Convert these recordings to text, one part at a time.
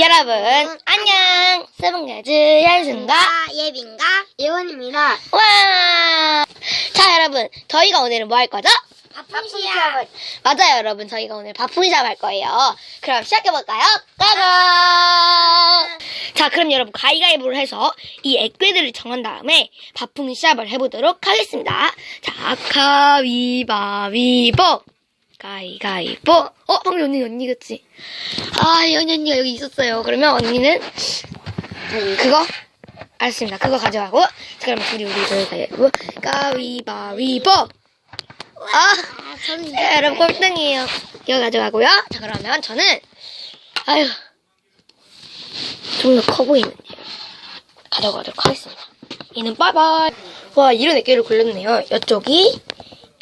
여러분 안녕 세븐가즈 아, 예빈가 예원입니다. 와! 자 여러분 저희가 오늘은 뭐 할 거죠? 바쁜 시합을 맞아요 여러분 저희가 오늘 바풍샵 할 거예요 그럼 시작해볼까요? 까라! 자 그럼 여러분 가위가위보를 해서 이 액괴들을 정한 다음에 바풍 시합을 해보도록 하겠습니다 자 가위바위보 가위가위보 어 방금 언니 언니 같지? 아 연이 언니가 여기 있었어요 그러면 언니는 그거? 알았습니다 그거 가져가고 자 그럼 둘이 우리 가위바위보 가위바위보 아 네, 여러분 꼴등이에요. 이거 가져가고요. 자 그러면 저는 아유 좀 더 커 보이는 가져가도록 하겠습니다. 얘는 빠바이. 와 이런 애교를 굴렸네요. 이쪽이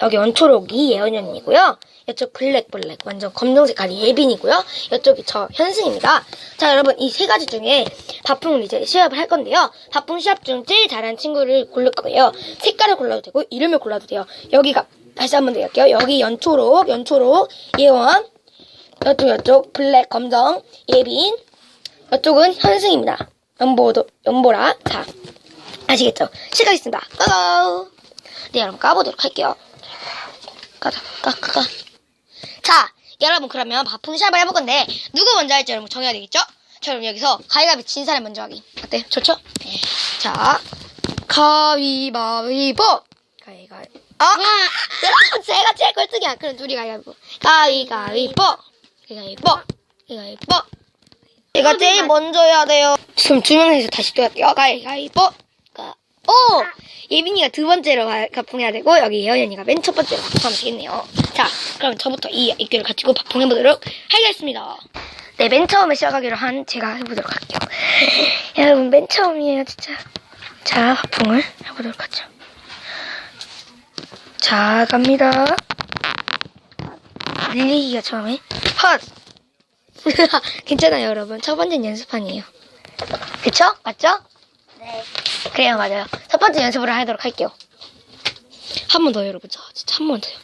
여기 원초록이 예언이 언니고요. 이쪽 블랙 블랙 완전 검정 색깔이 예빈이고요. 이쪽이 저 현승입니다. 자 여러분 이 세 가지 중에 바풍을 이제 시합을 할 건데요. 바풍 시합 중 제일 잘하는 친구를 고를 거예요. 색깔을 골라도 되고 이름을 골라도 돼요. 여기가 다시 한번 드릴게요. 여기 연초록 연초록 예원 이쪽 이쪽 블랙 검정 예빈 이쪽은 현승입니다. 연보도 연보라 자 아시겠죠? 시작하겠습니다. 고고 네 여러분 까보도록 할게요. 까까까 자, 여러분 그러면 바풍 시합을 해볼 건데 누구 먼저 할지 여러분 정해야 되겠죠? 자, 그럼 여기서 가위바위보 진 사람 먼저 하기. 어때? 좋죠? 자, 가위바위보. 가위바위보. 아, 여러분 제가 제일 꼴등이야. 그럼 둘이 가위바위보. 가위바위보. 가위바위보. 가위바위보. 제가 제일 먼저 해야 돼요. 그럼 두 명이서 다시 또 할게요. 가위바위보. 가. 오! 예빈이가 두 번째로 가- 가풍해야 되고 여기 예언이가 맨 첫 번째로 가풍하면 되겠네요. 자, 그럼 저부터 이 액기를 가지고 바풍해 보도록 하겠습니다. 네, 맨 처음에 시작하기로 한 제가 해보도록 할게요. 여러분, 맨 처음이에요, 진짜. 자, 바풍을 해보도록 하죠. 자, 갑니다. 늘리기가 처음에. 헛! 괜찮아요, 여러분. 첫 번째는 연습판이에요. 그쵸? 맞죠? 네. 그래요, 맞아요. 첫 번째 연습을 하도록 할게요. 한 번 더, 여러분. 저, 진짜 한 번 더요.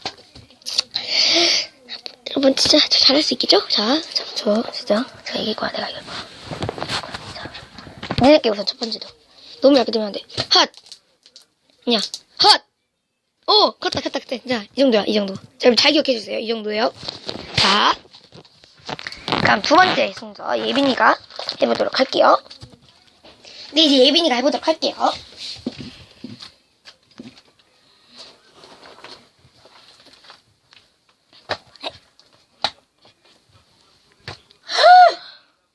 여러분, 진짜 저 잘할 수 있겠죠? 자, 저, 저 진짜. 제가 이길 거야, 내가 이길 거야. 자, 내릴게 우선 첫 번째도. 너무 얇게 되면 안 돼. 핫! 냐, 핫! 오! 컸다, 컸다, 컸다. 자, 이 정도야, 이 정도. 자, 여러분 잘 기억해주세요. 이 정도예요. 자, 그럼 두 번째 순서 예빈이가 해보도록 할게요. 네, 이제 예빈이가 해보도록 할게요.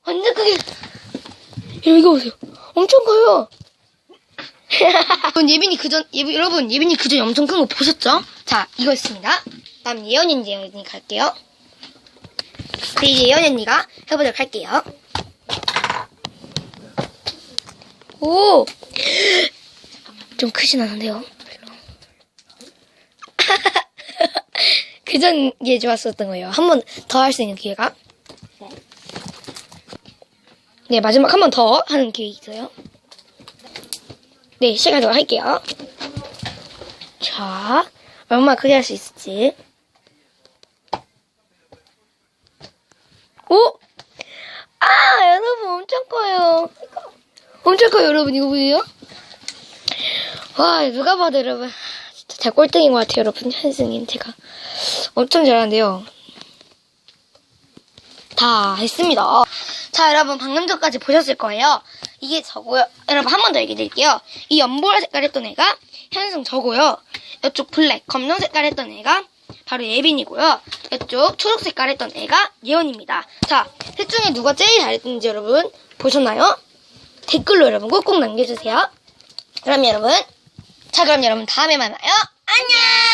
완전 크게. 이거 보세요. 엄청 커요. 여러분, 예빈이 그전, 예빈, 여러분, 예빈이 그전 엄청 큰 거 보셨죠? 자, 이거 있습니다. 다음 예언이 이제 예언이 갈게요. 네, 이제 예언이 언니가 해보도록 할게요. 오! 좀 크진 않은데요. 그전 게 좋았었던 거예요. 한 번 더 할 수 있는 기회가. 네, 마지막 한 번 더 하는 기회 있어요. 네, 시작하도록 할게요. 자, 얼마 크게 할 수 있을지. 오! 아, 여러분 엄청 커요. 커요, 여러분. 이거 보세요? 와, 누가 봐도 여러분. 진짜 제 꼴등인 것 같아요, 여러분. 현승님, 제가. 엄청 잘하는데요. 다 했습니다. 자, 여러분, 방금 전까지 보셨을 거예요. 이게 저고요. 여러분, 한 번 더 얘기해 드릴게요. 이 연보라 색깔 했던 애가 현승 저고요. 이쪽 블랙, 검정 색깔 했던 애가 바로 예빈이고요. 이쪽 초록 색깔 했던 애가 예원입니다. 자, 셋 중에 누가 제일 잘했는지 여러분 보셨나요? 댓글로 여러분 꼭꼭 남겨주세요. 그럼 여러분, 자 그럼 여러분 다음에 만나요. 안녕!